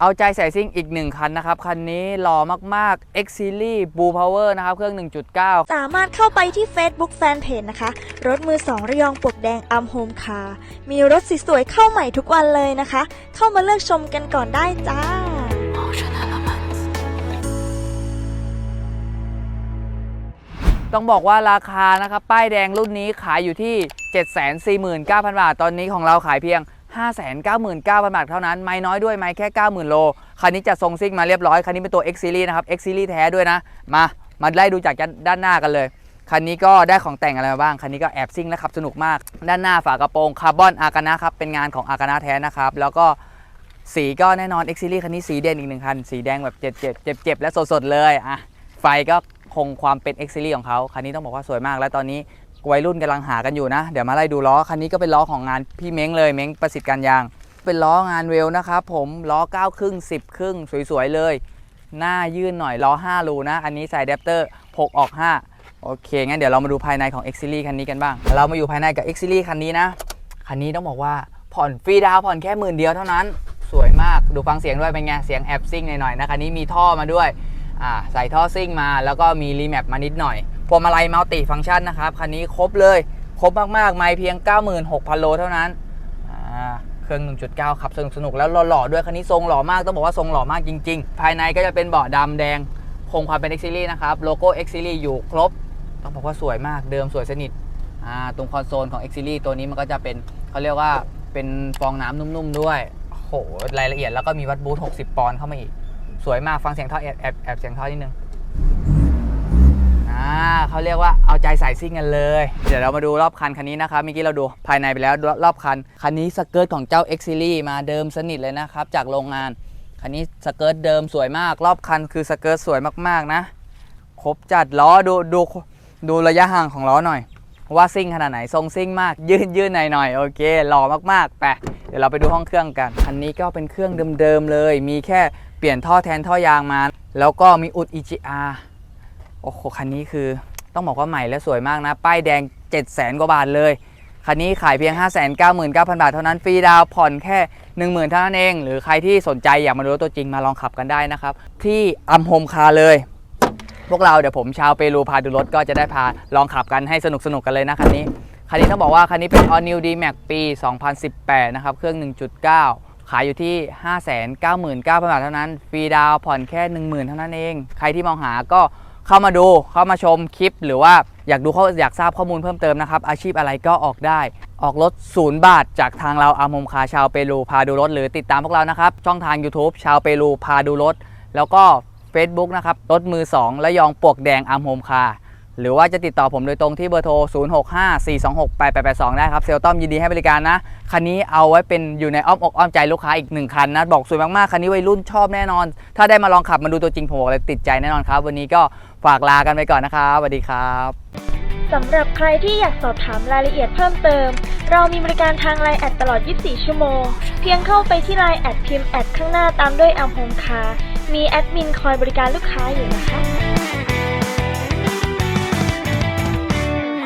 เอาใจใส่ซิ่งอีกหนึ่งคันนะครับ คันนี้หล่อมากๆ X Series Blue Power นะครับ เครื่อง 1.9 สามารถเข้าไปที่ Facebook Fanpage นะคะ รถมือสองระยองปลวกแดงอัมโฮมคาร์มีรถสวยๆเข้าใหม่ทุกวันเลยนะคะ เข้ามาเลือกชมกันก่อนได้จ้าต้องบอกว่าราคานะครับ ป้ายแดงรุ่นนี้ขายอยู่ที่ 749,000 บาท ตอนนี้ของเราขายเพียง 599,000 บาทเท่านั้น ไม่น้อยด้วยไม่แค่ 90,000 โล คันนี้จะทรงซิ่งมาเรียบร้อยคันนี้เป็นตัว X Series นะครับ X Series แท้ด้วยนะ มา มาไล่ดูจากด้านหน้ากันเลย คันนี้ก็ได้ของแต่งอะไรมาบ้าง คันนี้ก็แอบซิ่งและขับสนุกมาก ด้านหน้าฝากระโปรงคาร์บอนอากานะครับ เป็นงานของอากานะแท้นะครับ แล้วก็สีก็แน่นอน X Series คันนี้สีเด่นอีกหนึ่งคัน สีแดงแบบเจ็บเจ็บเจ็บเจ็บและสดๆเลย อะ ไฟก็คงความเป็น X Series ของเขา คันนี้ต้องบอกว่าสวยมาก และตอนนี้ วัยรุ่นกำลังหากันอยู่นะ เดี๋ยวมาไล่ดูล้อ คันนี้ก็เป็นล้อของงานพี่เม้งเลย เม้งประสิทธิ์การยาง เป็นล้องานเวลนะครับผมล้อ9ครึ่ง10 ครึ่ง สวยๆเลย หน้ายื่นหน่อยล้อ5รูนะ อันนี้ใส่อะแดปเตอร์ 6 ออก 5 โอเค งั้นเดี๋ยวเรามาดูภายในของ X Series คันนี้กันบ้าง เรามาอยู่ภายในกับ X Series คันนี้นะ คันนี้ต้องบอกว่าผ่อนฟรีดาวผ่อนแค่หมื่นเดียวเท่านั้น สวยมาก ดูฟังเสียงด้วยเป็นไง เสียงแอบซิ่งหน่อยๆนะคันนี้มีท่อมาด้วย อ่า ใส่ท่อซิ่งมา แล้วก็มีรีแมปมานิดหน่อย พวงมาลัยมัลติฟังก์ชันนะครับ คันนี้ครบเลย ครบมาก ๆ ไม่เพียง 96,000 โลเท่านั้น เครื่อง 1.9 ขับสนุกสนุกแล้วหล่อๆด้วย คันนี้ทรงหล่อมาก ต้องบอกว่าทรงหล่อมากจริง ๆ ภายในก็จะเป็นเบาะดำแดง คงความเป็น X Series นะครับ โลโก้ X Series อยู่ครบ ต้องบอกว่าสวยมาก เดิมสวยสนิทอ่าตรงคอนโซลของ X Series ตัวนี้มันก็จะเป็นเขาเรียกว่าเป็นฟองน้ำนุ่มๆด้วยโหรายละเอียดแล้วก็มีวัดบูท60 ปอนด์เข้ามาอีก สวยมาก ฟังเสียงท่อแอบแอบเสียงท่อนิดนึง อ่าเขาเรียกว่าเอาใจใส่ซิ่งกันเลย เดี๋ยวเรามาดูรอบคันคันนี้นะครับเมื่อกี้เราดูภายในไปแล้วรอบคัน คันนี้สเกิร์ตของเจ้า X Series มาเดิมสนิทเลยนะครับ จากโรงงาน คันนี้สเกิร์ตเดิมสวยมาก รอบคันคือสเกิร์ตสวยมากๆนะ ครบจัดล้อดูดูดูระยะห่างของล้อหน่อย ว่าซิ่งขนาดไหนทรงซิ่งมาก ยืนยืนหน่อยหน่อยๆโอเคหล่อมากๆไปเดี๋ยวเราไปดูห้องเครื่องกัน คันนี้ก็เป็นเครื่องเดิมๆเลย มีแค่เปลี่ยนท่อแทนท่อยางมา แล้วก็มีอุด EGR โอ้โหคันนี้คือต้องบอกว่าใหม่และสวยมากนะ ป้ายแดง7 0 0 0 0 0 กว่าบาทเลย คันนี้ขายเพียง 599,000 บาทเท่านั้นฟรีดาวผ่อนแค่ 10,000เท่านั้นเอง หรือใครที่สนใจอยากมาดูตัวจริงมาลองขับกันได้นะครับ ที่อัมโฮมคาเลยพวกเราเดี๋ยวผมชาวเปรูพาดูรถก็จะได้พาลองขับกันให้สนุกสนุกกันเลยนะคันนี้ คันนี้ต้องบอกว่าคันนี้เป็น All New D Max ปี 2018 นะครับ เครื่อง 1.9 ขายอยู่ที่ 599,000 บาทเท่านั้น ฟรีดาวผ่อนแค่ 10,000 เท่านั้นเอง ใครที่มองหาก็ เข้ามาดูเข้ามาชมคลิป หรือว่าอยากดูเขาอยากทราบข้อมูลเพิ่มเติมนะครับ อาชีพอะไรก็ออกได้ ออกรถศูนย์บาท จากทางเราอามมคาชาวเปรูพาดูรถ หรือติดตามพวกเรานะครับ ช่องทาง YouTube ชาวเปรูพาดูรถ แล้วก็ Facebook นะครับรถมือ2และยองปวกแดงอามโฮมคาร์หรือว่าจะติดต่อผมโดยตรงที่เบอร์โทร 0654268882 ได้ครับ เซลต้อมยินดีให้บริการนะ คันนี้เอาไว้เป็นอยู่ในอ้อมอกอ้อมใจลูกค้าอีกหนึ่งคันนะ บอกสวยมาก ๆ คันนี้วัยรุ่นชอบแน่นอน ถ้าได้มาลองขับมาดูตัวจริงผมบอกเลยติดใจแน่นอนครับ วันนี้ก็ ฝากลากันไปก่อนนะครับสวัสดีครับสำหรับใครที่อยากสอบถามรายละเอียดเพิ่มเติม เรามีบริการทางไลน์แอดตลอด 24 ชั่วโมง เพียงเข้าไปที่ไลน์แอดพิมพ์แอดข้างหน้าตามด้วยอัมโฮมคามีแอดมินคอยบริการลูกค้าอยู่นะคะ